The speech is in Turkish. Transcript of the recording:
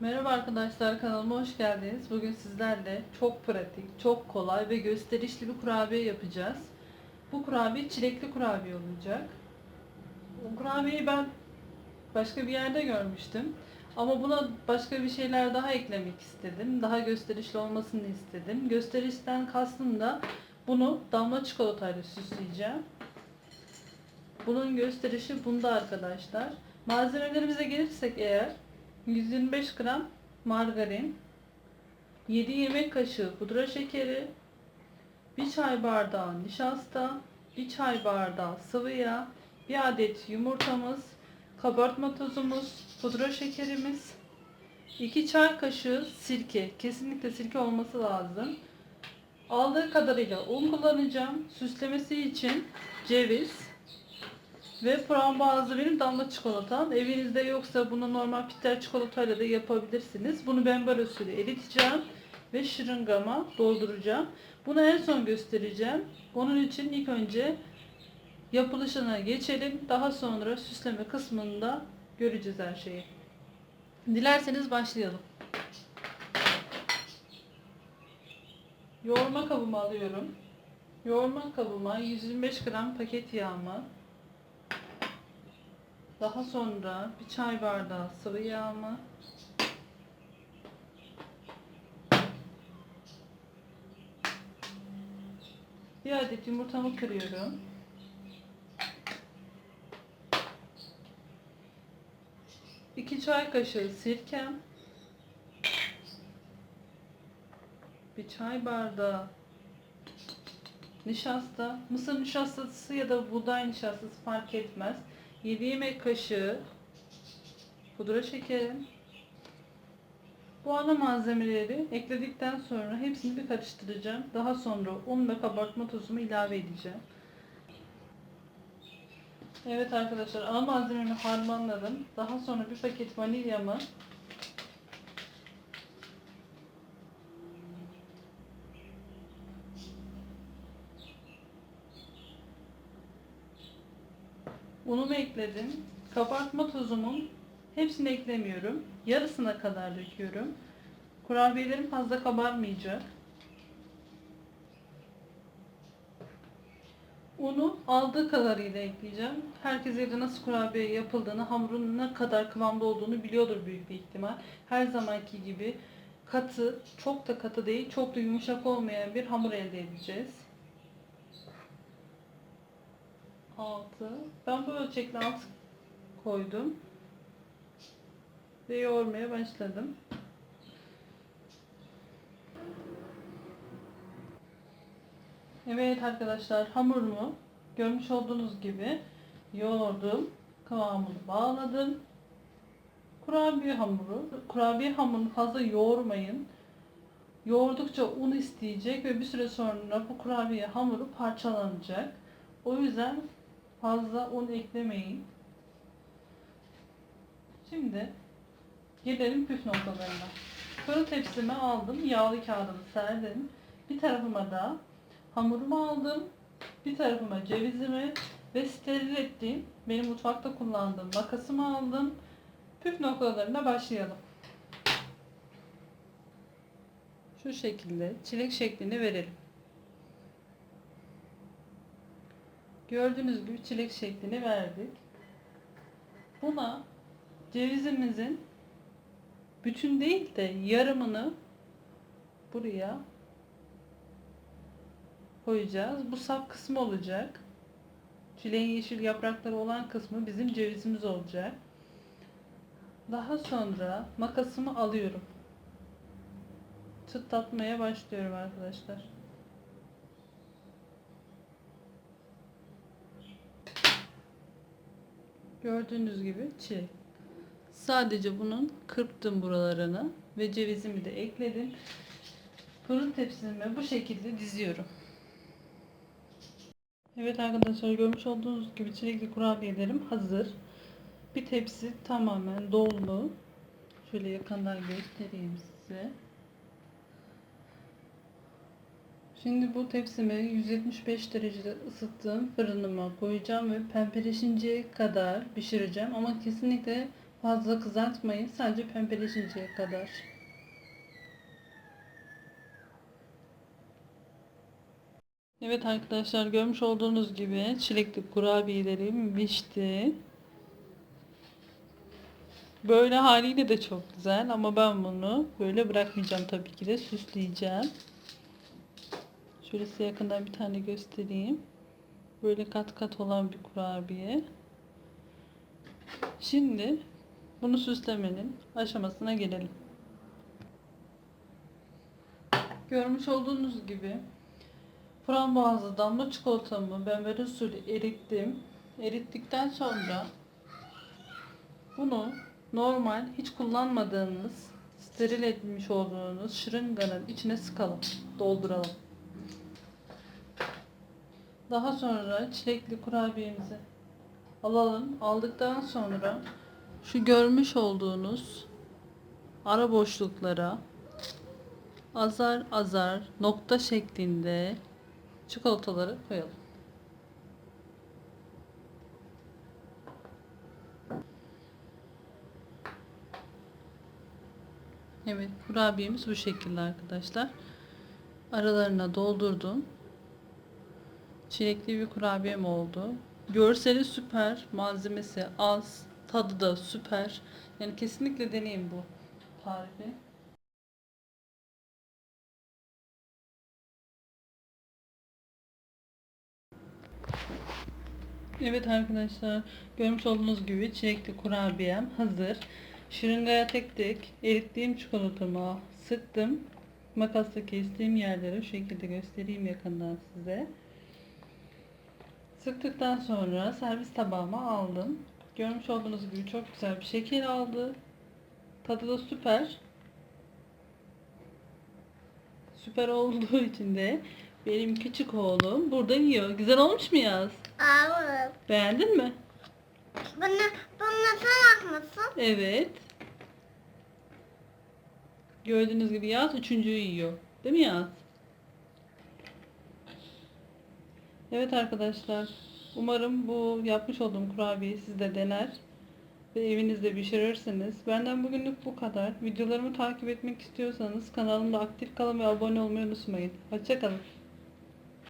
Merhaba arkadaşlar kanalıma hoş geldiniz. Bugün sizlerle çok pratik, çok kolay ve gösterişli bir kurabiye yapacağız. Bu kurabiye çilekli kurabiye olacak. Bu kurabiyeyi ben başka bir yerde görmüştüm. Ama buna başka bir şeyler daha eklemek istedim. Daha gösterişli olmasını istedim. Gösterişten kastım da bunu damla çikolatayla süsleyeceğim. Bunun gösterişi bunda arkadaşlar. Malzemelerimize gelirsek eğer 125 gram margarin, 7 yemek kaşığı pudra şekeri, 1 çay bardağı nişasta, 1 çay bardağı sıvı yağ, 1 adet yumurtamız, kabartma tozumuz, pudra şekerimiz, 2 çay kaşığı sirke. Kesinlikle sirke olması lazım. Aldığı kadarıyla un kullanacağım. Süslemesi için ceviz, ve frambuazlı benim damla çikolatam. Evinizde yoksa bunu normal bitter çikolatayla da yapabilirsiniz. Bunu ben böyle usulü eriteceğim ve şırıngama dolduracağım. Bunu en son göstereceğim. Onun için ilk önce yapılışına geçelim. Daha sonra süsleme kısmında göreceğiz her şeyi. Dilerseniz başlayalım. Yoğurma kabımı alıyorum. Yoğurma kabıma 125 gram paket yağımı, daha sonra bir çay bardağı sıvı yağımı bir adet yumurtamı kırıyorum. İki çay kaşığı sirkem. Bir çay bardağı nişasta. Mısır nişastası ya da buğday nişastası fark etmez. 7 yemek kaşığı pudra şekerim. Bu ana malzemeleri ekledikten sonra hepsini bir karıştıracağım. Daha sonra un ve kabartma tozumu ilave edeceğim. Evet arkadaşlar ana malzememi harmanladım. Daha sonra bir paket vanilyamı Unumu ekledim. Kabartma tozumun hepsini eklemiyorum. Yarısına kadar döküyorum. Kurabiyelerim fazla kabarmayacak. Unu aldığı kadarıyla ekleyeceğim. Herkes evde nasıl kurabiye yapıldığını, hamurun ne kadar kıvamda olduğunu biliyordur büyük bir ihtimal. Her zamanki gibi katı, çok da katı değil, çok da yumuşak olmayan bir hamur elde edeceğiz. 6. Ben bu ölçekle 6 koydum. Ve yoğurmaya başladım. Evet arkadaşlar hamurumu görmüş olduğunuz gibi yoğurdum. Kıvamını bağladım. Kurabiye hamuru. Kurabiye hamurunu fazla yoğurmayın. Yoğurdukça un isteyecek ve bir süre sonra bu kurabiye hamuru parçalanacak. O yüzden fazla un eklemeyin. Şimdi gelelim püf noktalarına. Fırın tepsime aldım. Yağlı kağıdımı serdim. Bir tarafıma da hamurumu aldım. Bir tarafıma cevizimi ve steril ettiğim benim mutfakta kullandığım makasımı aldım. Püf noktalarına başlayalım. Şu şekilde çilek şeklini verelim. Gördüğünüz gibi çilek şeklini verdik. Buna cevizimizin bütün değil de yarımını buraya koyacağız. Bu sap kısmı olacak. Çileğin yeşil yaprakları olan kısmı bizim cevizimiz olacak. Daha sonra makasımı alıyorum. Çıtlatmaya başlıyorum arkadaşlar. Gördüğünüz gibi çilek. Sadece bunun kırptım buralarını ve cevizimi de ekledim. Fırın tepsime bu şekilde diziyorum. Evet arkadaşlar görmüş olduğunuz gibi çilekli kurabiyelerim hazır. Bir tepsi tamamen dolu. Şöyle yakından göstereyim size. Şimdi bu tepsimi 175 derecede ısıttığım fırınıma koyacağım ve pembeleşinceye kadar pişireceğim. Ama kesinlikle Fazla kızartmayın. Sadece pembeleşinceye kadar. Evet arkadaşlar görmüş olduğunuz gibi çilekli kurabiyelerim pişti. Böyle haliyle de çok güzel ama ben bunu böyle bırakmayacağım tabii ki de süsleyeceğim. Şöyle size yakından bir tane göstereyim. Böyle kat kat olan bir kurabiye. Şimdi bunu süslemenin aşamasına gelelim. Görmüş olduğunuz gibi frambuazlı damla çikolatamı ben böyle usulü erittim. Erittikten sonra bunu normal hiç kullanmadığınız steril etmiş olduğunuz şırınganın içine sıkalım. Dolduralım. Daha sonra çilekli kurabiyemizi alalım. Aldıktan sonra şu görmüş olduğunuz ara boşluklara azar azar nokta şeklinde çikolataları koyalım. Evet kurabiyemiz bu şekilde arkadaşlar. Aralarına doldurdum. Çilekli bir kurabiyem oldu. Görseli süper, malzemesi az, tadı da süper. Yani kesinlikle deneyin bu tarifi. Evet arkadaşlar görmüş olduğunuz gibi çilekli kurabiyem hazır. Şırıngaya tek tek erittiğim çikolatamı sıktım. Makasla kestiğim yerleri şu şekilde göstereyim yakından size. Sıktıktan sonra servis tabağıma aldım. Görmüş olduğunuz gibi çok güzel bir şekil aldı. Tadı da süper. Süper olduğu için de benim küçük oğlum burada yiyor. Güzel olmuş mu Yaz? Evet. Beğendin mi? Bunu, bunu sen mısın? Evet. Gördüğünüz gibi Yaz üçüncüyü yiyor. Değil mi Yaz? Evet arkadaşlar. Umarım bu yapmış olduğum kurabiyeyi siz de dener ve evinizde pişirirsiniz. Benden bugünlük bu kadar. Videolarımı takip etmek istiyorsanız kanalımda aktif kalın ve abone olmayı unutmayın. Hoşçakalın.